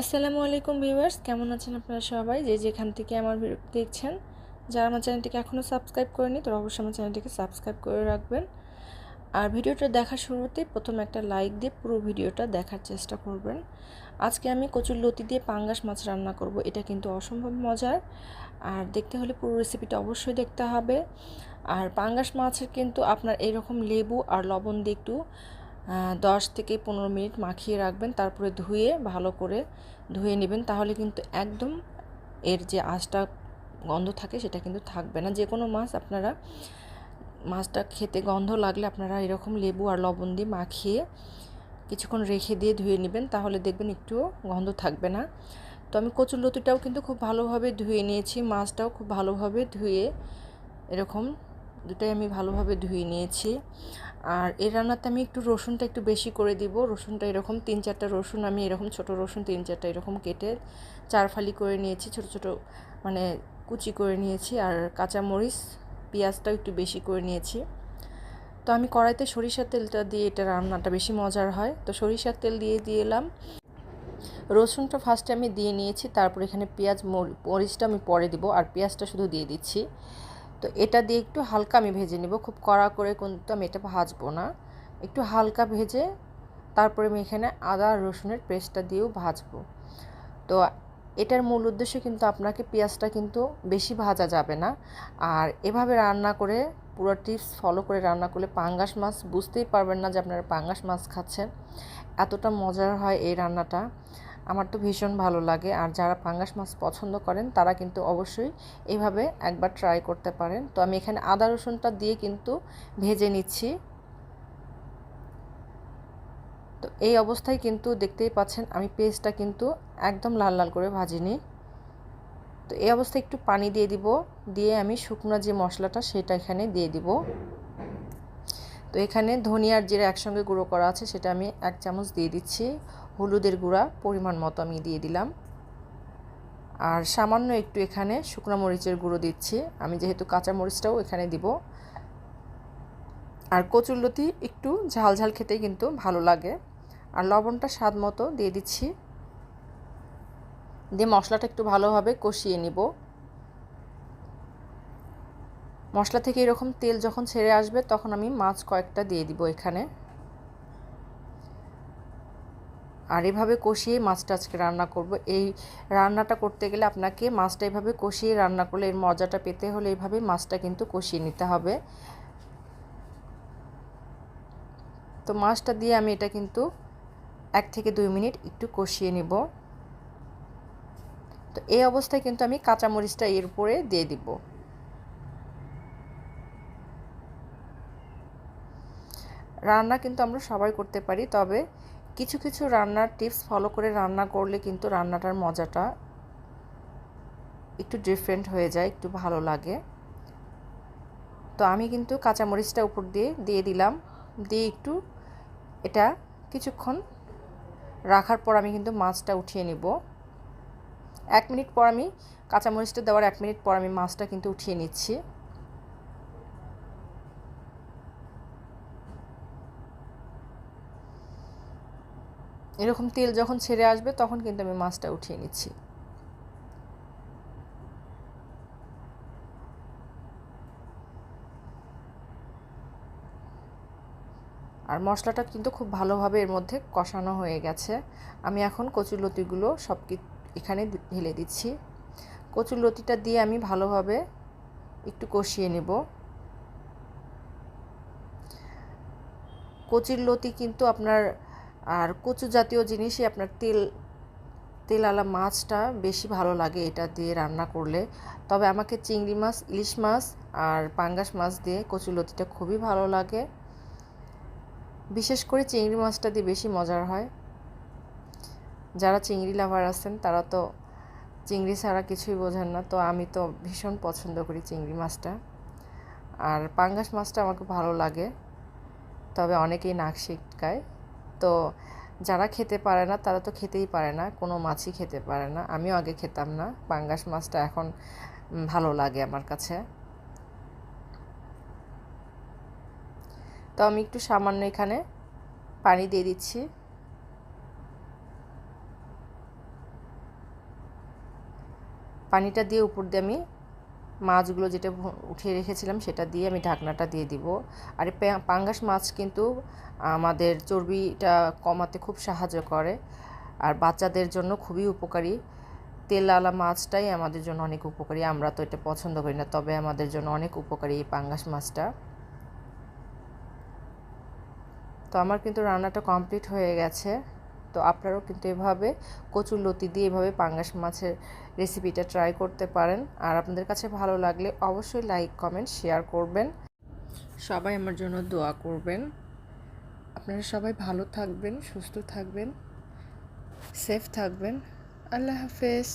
আসসালামু আলাইকুম ভিউয়ার্স, কেমন আছেন আপনারা সবাই? যে যেখান থেকে আমার ভিডিও দেখছেন, যারা আমার চ্যানেলটিকে এখনও সাবস্ক্রাইব করেনি তারা অবশ্যই আমার চ্যানেলটিকে সাবস্ক্রাইব করে রাখবেন। আর ভিডিওটা দেখার শুরুতে প্রথমে একটা লাইক দিয়ে পুরো ভিডিওটা দেখার চেষ্টা করবেন। আজকে আমি কচুর লতি দিয়ে পাঙ্গাস মাছ রান্না করব, এটা কিন্তু অসম্ভব মজার। আর দেখতে হলে পুরো রেসিপিটা অবশ্যই দেখতে হবে। আর পাঙ্গাস মাছের কিন্তু আপনার এরকম লেবু আর লবণ দিয়ে একটু দশ থেকে পনেরো মিনিট মাখিয়ে রাখবেন, তারপরে ধুয়ে ভালো করে ধুয়ে নেবেন। তাহলে কিন্তু একদম এর যে আঁচটা গন্ধ থাকে সেটা কিন্তু থাকবে না। যে কোনো মাছ আপনারা, মাছটা খেতে গন্ধ লাগলে আপনারা এরকম লেবু আর লবণ দিয়ে মাখিয়ে কিছুক্ষণ রেখে দিয়ে ধুয়ে নেবেন, তাহলে দেখবেন একটুও গন্ধ থাকবে না। তো আমি কচুর লতিটাও কিন্তু খুব ভালোভাবে ধুয়ে নিয়েছি, মাছটাও খুব ভালোভাবে ধুয়ে এরকম দুটাই আমি ভালোভাবে ধুয়ে নিয়েছি। আর এই রান্নাতে আমি একটু রসুনটা একটু বেশি করে দিব। রসুনটা এরকম তিন চারটা রসুন, আমি এরকম ছোট রসুন তিন চারটা এরকম কেটে চার ফালি করে নিয়েছি, ছোট ছোট মানে কুচি করে নিয়েছি। আর কাঁচামরিচ, পেঁয়াজটাও একটু বেশি করে নিয়েছি। তো আমি কড়াইতে সরিষার তেলটা দিয়ে এটা রান্নাটা বেশি মজার হয়। তো সরিষার তেল দিয়ে এলাম। রসুনটা ফার্স্টে আমি দিয়ে নিয়েছি, তারপর এখানে পেঁয়াজ মরিচটা আমি পরে দিব। আর পেঁয়াজটা শুধু দিয়ে দিচ্ছি। তো এটা দিয়ে একটু হালকা আমি ভেজে নেব। খুব কড়া করে কিন্তু আমি এটা ভাজবো না। একটু হালকা ভেজে তারপরে আমি এখানে আদা, রসুনের পেস্টটা দিয়েও ভাজবো। তো এটার মূল উদ্দেশ্য কিন্তু আপনাকে পেঁয়াজটা কিন্তু বেশি ভাজা যাবে না। আর এভাবে রান্না করে পুরো টিপস ফলো করে রান্না করলে পাঙ্গাস মাছ বুঝতেই পারবেন না যে আপনারা পাঙ্গাস মাছ খাচ্ছেন। এতটা মজার হয় এই রান্নাটা। আমার তো ভীষণ ভালো লাগে। আর যারা পাঙ্গাস মাছ পছন্দ করেন, তারা কিন্তু অবশ্যই এইভাবে একবার ট্রাই করতে পারেন। তো আমি এখানে আদা রসুনটা দিয়ে কিন্তু ভেজে নিচ্ছি। তো এই অবস্থায় কিন্তু দেখতেই পাচ্ছেন, আমি পেস্টটা কিন্তু একদম লাল লাল করে ভাজিনি। তো এই অবস্থায় একটু পানি দিয়ে দিব। দিয়ে আমি শুকনো যে মশলাটা, সেটা এখানে দিয়ে দিব। তো এখানে ধনিয়ার জিরা একসঙ্গে গুঁড়ো করা আছে, সেটা আমি এক চামচ দিয়ে দিচ্ছি। হলুদের গুঁড়া পরিমাণ মতো আমি দিয়ে দিলাম। আর সামান্য একটু এখানে শুকনো মরিচের গুঁড়ো দিচ্ছি। আমি যেহেতু কাঁচা মরিচটাও এখানে দিব। আর কচুরলতি একটু ঝাল ঝাল খেতে কিন্তু ভালো লাগে। আর লবণটা স্বাদ মতো দিয়ে দিচ্ছি। দিয়ে মশলাটা একটু ভালোভাবে কষিয়ে নিব। মশলা থেকে এরকম তেল যখন ছেড়ে আসবে তখন আমি মাছ কয়েকটা দিয়ে দিব এখানে। আর এভাবে কষিয়ে মাছটা আজকে রান্না করব। এই রান্নাটা করতে গেলে আপনাকে মাছটা এভাবে কষিয়ে রান্না করলে এর মজাটা পেতে হলে এইভাবে মাছটা কিন্তু কষিয়ে নিতে হবে। তো মাছটা দিয়ে আমি এটা কিন্তু এক থেকে দুই মিনিট একটু কষিয়ে নিব। তো এই অবস্থায় কিন্তু আমি কাঁচামরিচটা এর উপরে দিয়ে দিব। রান্না কিন্তু আমরা সবাই করতে পারি, তবে কিছু কিছু রান্নার টিপস ফলো করে রান্না করলে কিন্তু রান্নাটার মজাটা একটু ডিফারেন্ট হয়ে যায়, একটু ভালো লাগে। তো আমি কিন্তু কাঁচামরিচটা উপর দিয়ে দিয়ে দিলাম। দিয়ে একটু এটা কিছুক্ষণ রাখার পর আমি কিন্তু মাছটা উঠিয়ে নিব। এক মিনিট পর আমি কাঁচামরিচটা দেওয়ার এক মিনিট পর আমি মাছটা কিন্তু উঠিয়ে নিচ্ছি। এরকম তেল যখন ছেড়ে আসবে, তখন কিন্তু আমি মাছটা উঠিয়ে নিচ্ছি। আর মশলাটা কিন্তু খুব ভালোভাবে এর মধ্যে কষানো হয়ে গেছে। আমি এখন কচুর লতিগুলো সব এখানে ঢেলে দিচ্ছি। কচুর লতিটা দিয়ে আমি ভালোভাবে একটু কষিয়ে নেব। কচির লতি কিন্তু আপনার আর কচু জাতীয় জিনিসই আপনার তেল, তেলালা মাছটা বেশি ভালো লাগে এটা দিয়ে রান্না করলে। তবে আমাকে চিংড়ি মাছ, ইলিশ মাছ আর পাঙ্গাস মাছ দিয়ে কচুলতিটা খুবই ভালো লাগে। বিশেষ করে চিংড়ি মাছটা দিয়ে বেশি মজার হয়। যারা চিংড়ি লাভার আছেন, তারা তো চিংড়ি ছাড়া কিছুই বোঝেন না। তো আমি তো ভীষণ পছন্দ করি চিংড়ি মাছটা। আর পাঙ্গাস মাছটা আমাকে ভালো লাগে। তবে অনেকেই নাক শিটকায় তো যারা খেতে পারে না, তারা তো খেতেই পারে না, কোনো মাছই খেতে পারে না। আমিও আগে খেতাম না, পাঙ্গাস মাছটা এখন ভালো লাগে আমার কাছে। তো আমি একটু সামান্য এখানে পানি দিয়ে দিচ্ছি। পানিটা দিয়ে উপর দিয়ে আমি মাছগুলো যেটা উঠিয়ে রেখেছিলাম সেটা দিয়ে আমি ঢাকনাটা দিয়ে দিব। আর পাঙ্গাস মাছ কিন্তু আমাদের চর্বিটা কমাতে খুব সাহায্য করে। আর বাচ্চাদের জন্য খুবই উপকারী। তেলালা মাছটাই আমাদের জন্য অনেক উপকারী। আমরা তো এটা পছন্দ করি না, তবে আমাদের জন্য অনেক উপকারী এই পাঙ্গাস মাছটা। তো আমার কিন্তু রান্নাটা কমপ্লিট হয়ে গেছে। তো আপনারাও কিন্তু এভাবে কচুর লতি দিয়ে এভাবে পাঙ্গাস মাছের রেসিপিটা ট্রাই করতে পারেন। আর আপনাদের কাছে ভালো লাগলে অবশ্যই লাইক কমেন্ট শেয়ার করবেন। সবাই আমার জন্য দোয়া করবেন। আপনারা সবাই ভালো থাকবেন, সুস্থ থাকবেন সেফ থাকবেন। আল্লাহ হাফেজ।